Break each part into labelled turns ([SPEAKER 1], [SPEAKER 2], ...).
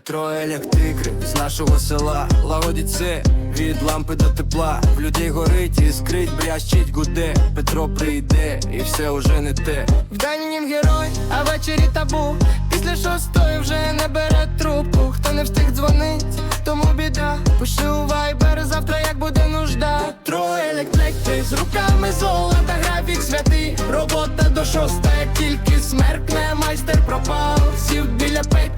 [SPEAKER 1] Петро електрикри з нашого села лагодить все від лампи до тепла. В людей горить, іскрить, брящить, гуде. Петро прийде, і все уже не те.
[SPEAKER 2] Вдень їм герой, а ввечері табу. Після шостої вже не бере трубку. Хто не встиг дзвонить, тому біда. Пиши у вайбер, завтра як буде нужда. Петро електрик з руками золота, графік святий. Робота до шоста, як тільки смеркне, майстер пропав.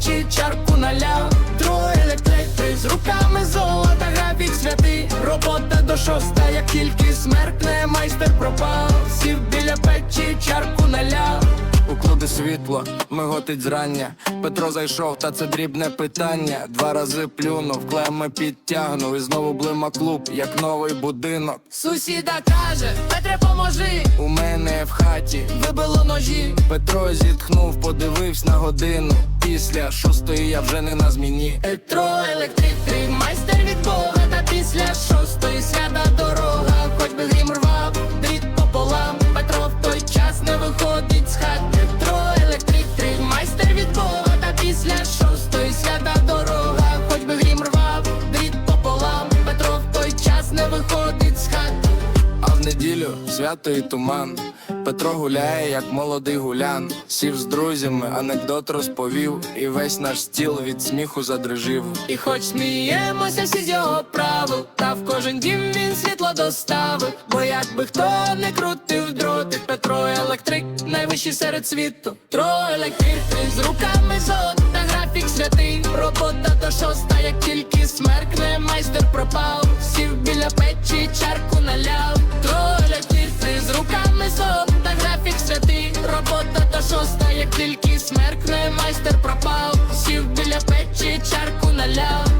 [SPEAKER 2] Печі, чарку наляв. Петро електрик з руками золота, графік святий. Робота до шоста, як тільки смеркне, майстер пропав. Сів біля печі, чарку наляв.
[SPEAKER 1] У клубі світло, миготить зрання. Петро зайшов, та це дрібне питання. Два рази плюнув, клеми підтягнув. І знову блима клуб, як новий будинок.
[SPEAKER 2] Сусіда каже, Петре, поможи,
[SPEAKER 1] У мене в хаті
[SPEAKER 2] вибило ножі.
[SPEAKER 1] Петро зітхнув, подивився на годину. Після шостої я вже не на зміні.
[SPEAKER 2] Електроелектрик, електрик, майстер від Бога, в
[SPEAKER 1] неділю свято і туман. Петро гуляє, як молодий гулян. Сів з друзями, анекдот розповів, і весь наш стіл від сміху задрижив.
[SPEAKER 2] І хоч сміємося всі з його правил, та в кожен дім він світло доставив. Бо якби хто не крутив дроти, Петро електрик найвищий серед світу. Петро електрик з руками золота, графік святий. Робота до шоста, як тільки смеркне, майстер пропав. шоста, як тільки смеркне майстер пропав, сів біля печі, чарку наляв.